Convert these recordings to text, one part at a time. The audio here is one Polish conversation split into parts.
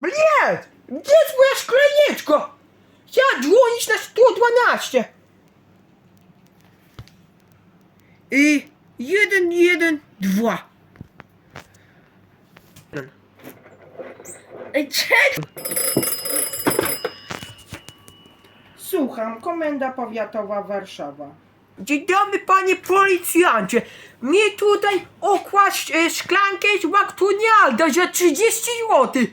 Блядь! Gdzie jest moja szklaneczko? Ja dzwonić na 112! I jeden, jeden, dwa. Ej, czekaj! Słucham, Komenda Powiatowa Warszawa. Dzień dobry panie policjancie. Mnie tutaj okładź e, szklankę z McDonalda za 30 zł.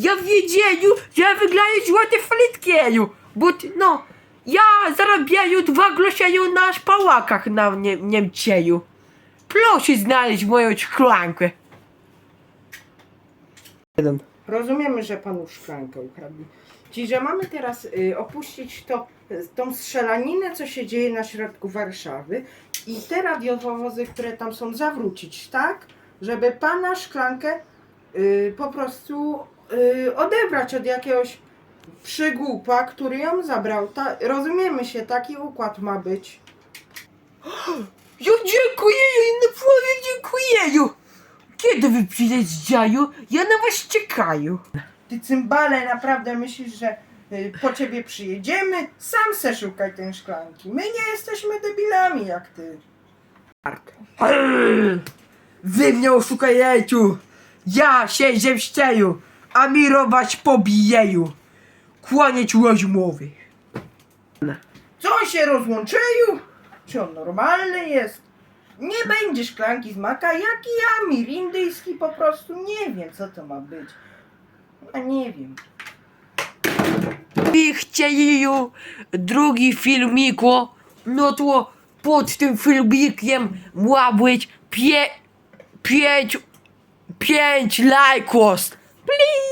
Ja w wiedzieniu, że wygraję złote frytkieju. Bo no, ja zarabiaję dwa groszeju na szpałakach na nie, Niemcieju. Proszę znaleźć moją szklankę. Rozumiemy, że panu szklankę ukradli. Ci, że mamy teraz y, opuścić to, y, tą strzelaninę, co się dzieje na środku Warszawy i te radiowozy, które tam są, zawrócić, tak? Żeby pana szklankę y, po prostu y, odebrać od jakiegoś przygłupa, który ją zabrał. Ta, rozumiemy się, taki układ ma być. Ja dziękuję, ja naprawdę dziękuję. Kiedy wy przyjeżdżają? Ja na was czekaję. Ty cymbale, naprawdę myślisz, że y, po ciebie przyjedziemy? Sam se szukaj tej szklanki. My nie jesteśmy debilami jak ty. Wy mnie oszukajecie! Ja się zemścieju, a mirować pobijeju. Kłaniać rozmowy. Co się rozłączył? Czy on normalny jest? Nie będzie szklanki z maka, jak i ja, mirindyjski po prostu. Nie wiem, co to ma być. A nie wiem. I chcieli drugi filmiku, no to pod tym filmikiem ma być pie, pięć, pięć lajków. please.